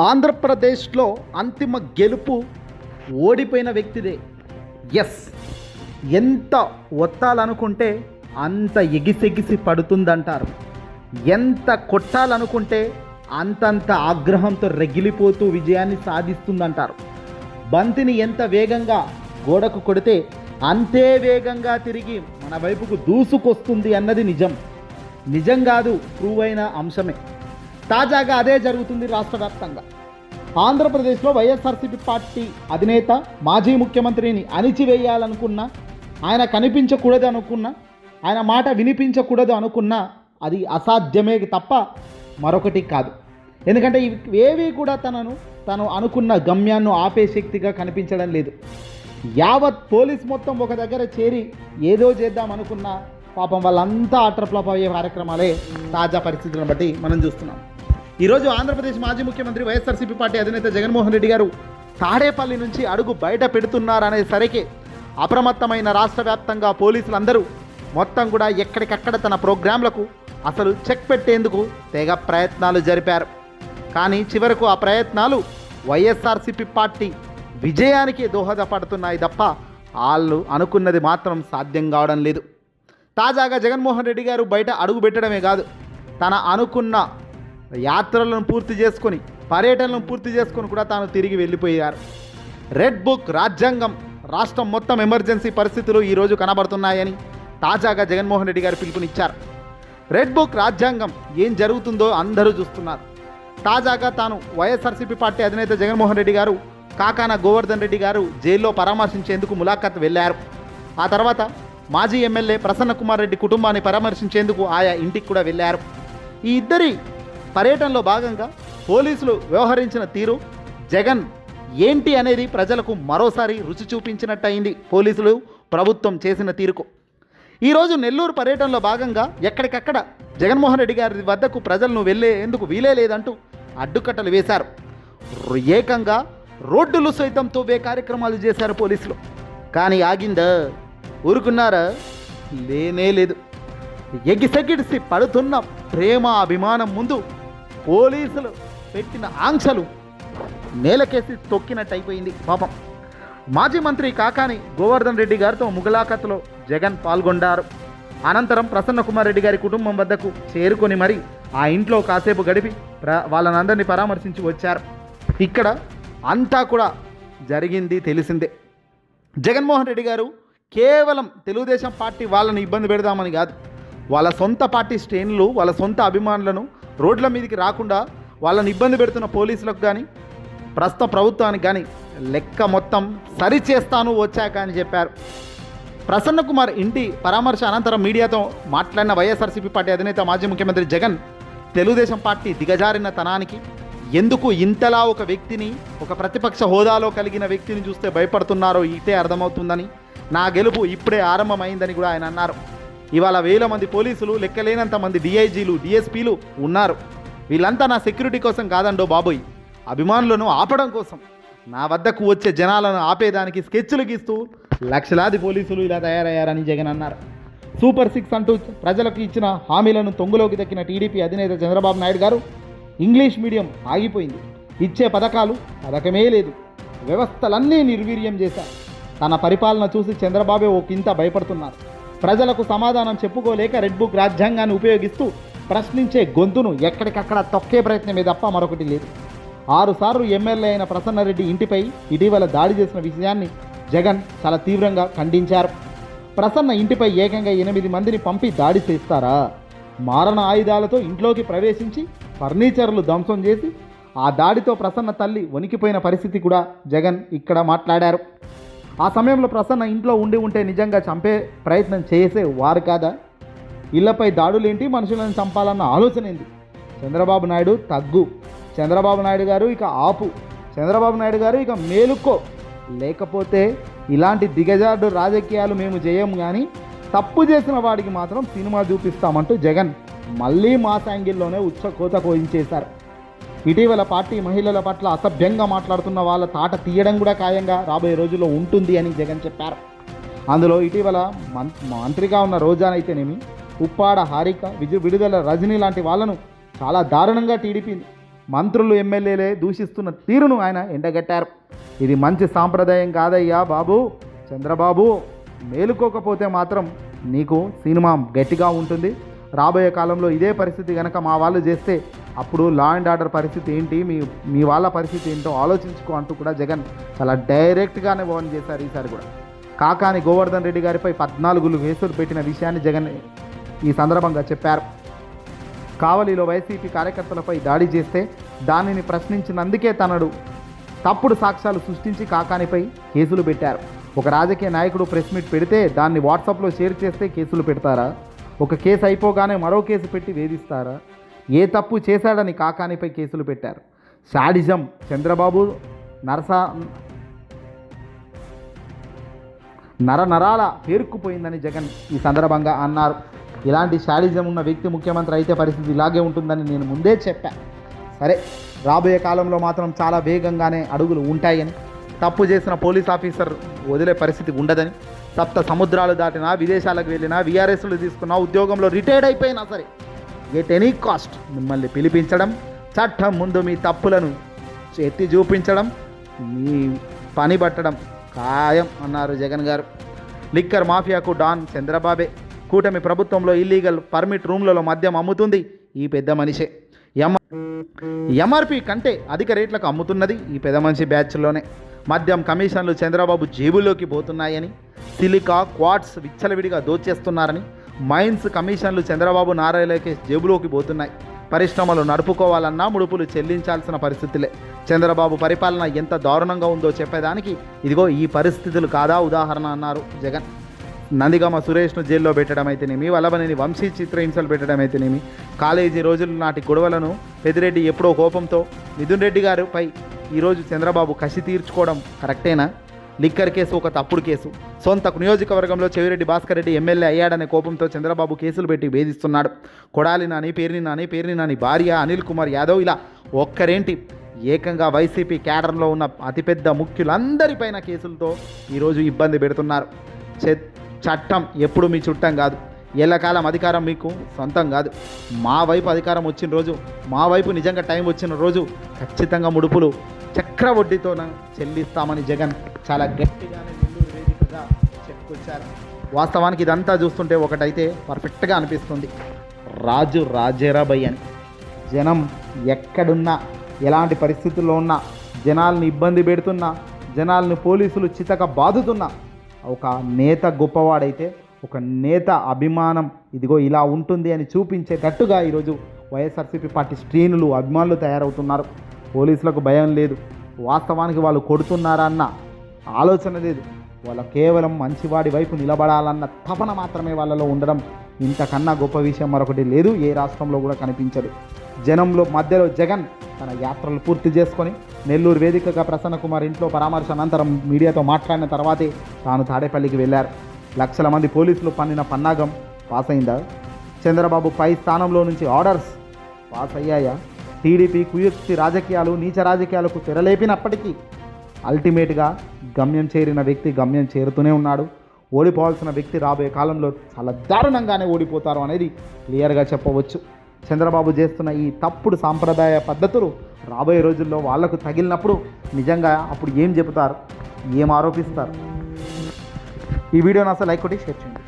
ఆంధ్రప్రదేశ్లో అంతిమ గెలుపు ఓడిపోయిన వ్యక్తిదే. ఎస్. ఎంత ఒత్తాలనుకుంటే అంత ఎగిసెగిసి పడుతుందంటారు. ఎంత కొట్టాలనుకుంటే అంతంత ఆగ్రహంతో రగిలిపోతూ విజయాన్ని సాధిస్తుందంటారు. బంతిని ఎంత వేగంగా గోడకు కొడితే అంతే వేగంగా తిరిగి మన వైపుకు దూసుకొస్తుంది అన్నది నిజం. నిజం కాదు ప్రూవ్ అయిన అంశమే. తాజాగా అదే జరుగుతుంది రాష్ట్ర వ్యాప్తంగా. ఆంధ్రప్రదేశ్లో వైఎస్ఆర్సీపీ పార్టీ అధినేత మాజీ ముఖ్యమంత్రిని అణిచివేయాలనుకున్న ఆయన కనిపించకూడదు అనుకున్న ఆయన మాట వినిపించకూడదు అనుకున్న అది అసాధ్యమే తప్ప మరొకటి కాదు. ఎందుకంటే ఏవి కూడా తనను తను అనుకున్న గమ్యాన్ని ఆపే శక్తిగా కనిపించడం లేదు. యావత్ పోలీస్ మొత్తం ఒక దగ్గర చేరి ఏదో చేద్దాం అనుకున్న పాపం వాళ్ళంతా అట్రప్లప్ అయ్యే కార్యక్రమాలే తాజా పరిస్థితులను బట్టి మనం చూస్తున్నాం. ఈరోజు ఆంధ్రప్రదేశ్ మాజీ ముఖ్యమంత్రి వైఎస్ఆర్సీపీ పార్టీ అధినేత జగన్మోహన్ రెడ్డి గారు తాడేపల్లి నుంచి అడుగు బయట పెడుతున్నారనే సరికే అప్రమత్తమైన రాష్ట్ర వ్యాప్తంగా పోలీసులందరూ మొత్తం కూడా ఎక్కడికక్కడ తన ప్రోగ్రాంలకు అసలు చెక్ పెట్టేందుకు తెగ ప్రయత్నాలు జరిపారు. కానీ చివరకు ఆ ప్రయత్నాలు వైఎస్ఆర్సీపీ పార్టీ విజయానికి దోహదపడుతున్నాయి తప్ప వాళ్ళు అనుకున్నది మాత్రం సాధ్యం కావడం లేదు. తాజాగా జగన్మోహన్ రెడ్డి గారు బయట అడుగు పెట్టడమే కాదు తన అనుకున్న యాత్రలను పూర్తి చేసుకొని పర్యటనలను పూర్తి చేసుకొని కూడా తాను తిరిగి వెళ్ళిపోయారు. రెడ్ బుక్ రాజ్యాంగం రాష్ట్రం మొత్తం ఎమర్జెన్సీ పరిస్థితులు ఈరోజు కనబడుతున్నాయని తాజాగా జగన్మోహన్ రెడ్డి గారు పిలుపునిచ్చారు. రెడ్ బుక్ రాజ్యాంగం ఏం జరుగుతుందో అందరూ చూస్తున్నారు. తాజాగా తాను వైఎస్ఆర్సీపీ పార్టీ అధినేత జగన్మోహన్ రెడ్డి గారు కాకాన గోవర్ధన్ రెడ్డి గారు జైల్లో పరామర్శించేందుకు ములాఖత్ వెళ్ళారు. ఆ తర్వాత మాజీ ఎమ్మెల్యే ప్రసన్న కుమార్ రెడ్డి కుటుంబాన్ని పరామర్శించేందుకు ఆయా ఇంటికి కూడా వెళ్ళారు. ఈ ఇద్దరి పర్యటనలో భాగంగా పోలీసులు వ్యవహరించిన తీరు జగన్ ఏంటి అనేది ప్రజలకు మరోసారి రుచి చూపించినట్టయింది పోలీసులు ప్రభుత్వం చేసిన తీరుకు. ఈరోజు నెల్లూరు పర్యటనలో భాగంగా ఎక్కడికక్కడ జగన్మోహన్ రెడ్డి గారి వద్దకు ప్రజలను వెళ్ళేందుకు వీలే లేదంటూ అడ్డుకట్టలు వేశారు. ఏకంగా రోడ్డులు సైతం తవ్వే కార్యక్రమాలు చేశారు పోలీసులు. కానీ ఆగిందా ఊరుకున్నారా? లేనే లేదు. ఎగిసెగిడిసి పడుతున్న ప్రేమ అభిమానం ముందు పోలీసులు పెట్టిన ఆంక్షలు నేలకేసి తొక్కినట్టు అయిపోయింది పాపం. మాజీ మంత్రి కాకాని గోవర్ధన్ రెడ్డి గారితో ముగలాఖత్లో జగన్ పాల్గొన్నారు అనంతరం ప్రసన్న కుమార్ రెడ్డి గారి కుటుంబం వద్దకు చేరుకొని మరి ఆ ఇంట్లో కాసేపు గడిపి ప్ర వాళ్ళనందరినీ పరామర్శించి వచ్చారు. ఇక్కడ అంతా కూడా జరిగింది తెలిసిందే. జగన్మోహన్ రెడ్డి గారు కేవలం తెలుగుదేశం పార్టీ వాళ్ళని ఇబ్బంది పెడదామని కాదు వాళ్ళ సొంత పార్టీ శ్రేణులు వాళ్ళ సొంత అభిమానులను రోడ్ల మీదకి రాకుండా వాళ్ళని ఇబ్బంది పెడుతున్న పోలీసులకు కానీ ప్రస్తుత ప్రభుత్వానికి కానీ లెక్క మొత్తం సరి చేస్తాను వచ్చాక అని చెప్పారు. ప్రసన్న కుమార్ ఇంటి పరామర్శ అనంతరం మీడియాతో మాట్లాడిన వైఎస్ఆర్సీపీ పార్టీ అధినేత మాజీ ముఖ్యమంత్రి జగన్ తెలుగుదేశం పార్టీ దిగజారిన తనానికి ఎందుకు ఇంతలా ఒక వ్యక్తిని ఒక ప్రతిపక్ష హోదాలో కలిగిన వ్యక్తిని చూస్తే భయపడుతున్నారో ఇటే అర్థమవుతుందని నా గెలుపు ఇప్పుడే ఆరంభమైందని కూడా ఆయన అన్నారు. ఇవాళ వేల మంది పోలీసులు లెక్కలేనంత మంది డిఐజీలు డిఎస్పీలు ఉన్నారు. వీళ్ళంతా నా సెక్యూరిటీ కోసం కాదండో బాబోయ్. అభిమానులను ఆపడం కోసం. నా వద్దకు వచ్చే జనాలను ఆపేదానికి స్కెచ్లు గీస్తూ లక్షలాది పోలీసులు ఇలా తయారయ్యారని జగన్ అన్నారు. సూపర్ సిక్స్ అంటూ ప్రజలకు ఇచ్చిన హామీలను తొంగులోకి దక్కిన టీడీపీ అధినేత చంద్రబాబు నాయుడు గారు ఇంగ్లీష్ మీడియం ఆగిపోయింది. ఇచ్చే పథకాలు పథకమే లేదు. వ్యవస్థలన్నీ నిర్వీర్యం చేశారు. తన పరిపాలన చూసి చంద్రబాబే ఓ కింత భయపడుతున్నారు. ప్రజలకు సమాధానం చెప్పుకోలేక రెడ్ బుక్ రాజ్యాంగాన్ని ఉపయోగిస్తూ ప్రశ్నించే గొంతును ఎక్కడికక్కడ తొక్కే ప్రయత్నమే తప్ప మరొకటి లేదు. ఆరుసార్లు ఎమ్మెల్యే అయిన ప్రసన్నరెడ్డి ఇంటిపై ఇటీవల దాడి చేసిన విషయాన్ని జగన్ చాలా తీవ్రంగా ఖండించారు. ప్రసన్న ఇంటిపై ఏకంగా ఎనిమిది మందిని పంపి దాడి చేస్తారా? మారణ ఆయుధాలతో ఇంట్లోకి ప్రవేశించి ఫర్నిచర్లు ధ్వంసం చేసి ఆ దాడితో ప్రసన్న తల్లి వణికిపోయిన పరిస్థితి కూడా జగన్ ఇక్కడ మాట్లాడారు. ఆ సమయంలో ప్రసన్న ఇంట్లో ఉండి ఉంటే నిజంగా చంపే ప్రయత్నం చేసే వారు కాదా? ఇళ్ళపై దాడులేంటి? మనుషులను చంపాలన్న ఆలోచన ఏంది? చంద్రబాబు నాయుడు తగ్గు. చంద్రబాబు నాయుడు గారు ఇక ఆపు. చంద్రబాబు నాయుడు గారు ఇక మేలుకో. లేకపోతే ఇలాంటి దిగజాడు రాజకీయాలు మేము చేయము కానీ తప్పు చేసిన వాడికి మాత్రం సినిమా చూపిస్తామంటూ జగన్ మళ్ళీ మా శాంగిల్లోనే ఉచ్చ కోత కోయించేశారు. ఇటీవల పార్టీ మహిళల పట్ల అసభ్యంగా మాట్లాడుతున్న వాళ్ళ తాట తీయడం కూడా ఖాయంగా రాబోయే రోజుల్లో ఉంటుంది అని జగన్ చెప్పారు. అందులో ఇటీవల మం మంత్రిగా ఉన్న రోజానైతేనేమి ఉప్పాడ హారిక విజు విడుదల రజనీ లాంటి వాళ్ళను చాలా దారుణంగా టీడీపీ మంత్రులు ఎమ్మెల్యేలే దూషిస్తున్న తీరును ఆయన ఎండగట్టారు. ఇది మంచి సాంప్రదాయం కాదయ్యా బాబు చంద్రబాబు. మేలుకోకపోతే మాత్రం నీకు సినిమా గట్టిగా ఉంటుంది. రాబోయే కాలంలో ఇదే పరిస్థితి కనుక మా వాళ్ళు చేస్తే అప్పుడు లా అండ్ ఆర్డర్ పరిస్థితి ఏంటి? మీ మీ వాళ్ళ పరిస్థితి ఏంటో ఆలోచించుకో అంటూ కూడా జగన్ చాలా డైరెక్ట్గానే ఓన్ చేశారు ఈసారి కూడా. కాకాని గోవర్ధన్ రెడ్డి గారిపై పద్నాలుగులు కేసులు పెట్టిన విషయాన్ని జగన్ ఈ సందర్భంగా చెప్పారు. కావలిలో వైసీపీ కార్యకర్తలపై దాడి చేస్తే దానిని ప్రశ్నించినందుకే తనడు తప్పుడు సాక్ష్యాలు సృష్టించి కాకానిపై కేసులు పెట్టారు. ఒక రాజకీయ నాయకుడు ప్రెస్ మీట్ పెడితే దాన్ని వాట్సాప్లో షేర్ చేస్తే కేసులు పెడతారా? ఒక కేసు అయిపోగానే మరో కేసు పెట్టి వేధిస్తారా? ఏ తప్పు చేశాడని కాకానిపై కేసులు పెట్టారు. షాడిజం చంద్రబాబు నరసా నర నరాల పేరుకుపోయిందని జగన్ ఈ సందర్భంగా అన్నారు. ఇలాంటి షాడిజం ఉన్న వ్యక్తి ముఖ్యమంత్రి అయితే పరిస్థితి ఇలాగే ఉంటుందని నేను ముందే చెప్పా. సరే రాబోయే కాలంలో మాత్రం చాలా వేగంగానే అడుగులు ఉంటాయని తప్పు చేసిన పోలీస్ ఆఫీసర్ వదిలే పరిస్థితి ఉండదని సప్త సముద్రాలు దాటినా విదేశాలకు వెళ్ళినా వీఆర్ఎస్లు తీసుకున్నా ఉద్యోగంలో రిటైర్డ్ అయిపోయినా సరే ఎట్ ఎనీ కాస్ట్ మిమ్మల్ని పిలిపించడం చట్టం ముందు మీ తప్పులను ఎత్తి చూపించడం మీ పని పట్టడం ఖాయం అన్నారు జగన్ గారు. లిక్కర్ మాఫియాకు డాన్ చంద్రబాబే. కూటమి ప్రభుత్వంలో ఇల్లీగల్ పర్మిట్ రూమ్లలో మద్యం అమ్ముతుంది ఈ పెద్ద మనిషే. ఎం ఎంఆర్పి కంటే అధిక రేట్లకు అమ్ముతున్నది ఈ పెద్ద మనిషి బ్యాచ్లోనే. మద్యం కమిషన్లు చంద్రబాబు జేబులోకి పోతున్నాయని సిలికా క్వాడ్స్ విచ్చలవిడిగా దోచేస్తున్నారని మైన్స్ కమిషన్లు చంద్రబాబు నారాయణకే జేబులోకి పోతున్నాయి. పరిశ్రమలు నడుపుకోవాలన్నా ముడుపులు చెల్లించాల్సిన పరిస్థితులే. చంద్రబాబు పరిపాలన ఎంత దారుణంగా ఉందో చెప్పేదానికి ఇదిగో ఈ పరిస్థితులు కాదా ఉదాహరణ అన్నారు జగన్. నందిగామ సురేష్ను జైల్లో పెట్టడం అయితేనేమి వల్లభనేని వంశీ చిత్రహింసలు పెట్టడం అయితేనేమి కాలేజీ రోజుల నాటి గొడవలను పెదిరెడ్డి ఎప్పుడో కోపంతో మిథున్ రెడ్డి గారిపై ఈరోజు చంద్రబాబు కసి తీర్చుకోవడం కరెక్టేనా? లిక్కర్ కేసు ఒక తప్పుడు కేసు. సొంత నియోజకవర్గంలో చెవిరెడ్డి భాస్కర్ రెడ్డి ఎమ్మెల్యే అయ్యాడనే కోపంతో చంద్రబాబు కేసులు పెట్టి వేధిస్తున్నాడు. కొడాలి నాని పేరుని నాని పేర్ని నాని భార్య అనిల్ కుమార్ యాదవ్ ఇలా ఒక్కరేంటి? ఏకంగా వైసీపీ క్యాడర్లో ఉన్న అతిపెద్ద ముఖ్యులందరిపైన కేసులతో ఈరోజు ఇబ్బంది పెడుతున్నారు. చట్టం ఎప్పుడు మీ చుట్టం కాదు. ఎల్లకాలం అధికారం మీకు సొంతం కాదు. మా వైపు అధికారం వచ్చిన రోజు మా వైపు నిజంగా టైం వచ్చిన రోజు ఖచ్చితంగా ముడుపులు చక్ర వడ్డీతోన చెల్లిస్తామని జగన్ చాలా గట్టిగానే చెప్పుకొచ్చారు వాస్తవానికి ఇదంతా చూస్తుంటే ఒకటైతే పర్ఫెక్ట్గా అనిపిస్తుంది. రాజు రాజేరాబయ్య అని. జనం ఎక్కడున్నా ఎలాంటి పరిస్థితుల్లో ఉన్నా జనాల్ని ఇబ్బంది పెడుతున్నా జనాల్ని పోలీసులు చితక బాదుతున్నా ఒక నేత గొప్పవాడైతే ఒక నేత అభిమానం ఇదిగో ఇలా ఉంటుంది అని చూపించేటట్టుగా ఈరోజు వైఎస్ఆర్సీపీ పార్టీ శ్రేణులు అభిమానులు తయారవుతున్నారు. పోలీసులకు భయం లేదు. వాస్తవానికి వాళ్ళు కొడుతున్నారా అన్న ఆలోచన లేదు. వాళ్ళ కేవలం మంచివాడి వైపు నిలబడాలన్న తపన మాత్రమే వాళ్ళలో ఉండడం ఇంతకన్నా గొప్ప విషయం మరొకటి లేదు. ఏ రాష్ట్రంలో కూడా కనిపించదు. జనంలో మధ్యలో జగన్ తన యాత్రలు పూర్తి చేసుకొని నెల్లూరు వేదికగా ప్రసన్న కుమార్ ఇంట్లో పరామర్శ అనంతరం మీడియాతో మాట్లాడిన తర్వాతే తాను తాడేపల్లికి వెళ్ళారు. లక్షల మంది పోలీసులు పన్నిన పన్నాగం పాస్ అయిందా చంద్రబాబు పై స్థానంలో నుంచి ఆర్డర్స్ పాస్ అయ్యాయా టీడీపీ కుయుక్తి రాజకీయాలు నీచ రాజకీయాలకు తెరలేపినప్పటికీ అల్టిమేట్గా గమ్యం చేరిన వ్యక్తి గమ్యం చేరుతూనే ఉన్నాడు. ఓడిపోవాల్సిన వ్యక్తి రాబోయే కాలంలో చాలా దారుణంగానే ఓడిపోతారు అనేది క్లియర్గా చెప్పవచ్చు. చంద్రబాబు చేస్తున్న ఈ తప్పుడు సాంప్రదాయ పద్ధతులు రాబోయే రోజుల్లో వాళ్ళకు తగిలినప్పుడు నిజంగా అప్పుడు ఏం చెబుతారు? ఏం ఆరోపిస్తారు? ఈ వీడియోని అసలు లైక్ కొట్టి షేర్ చేయండి.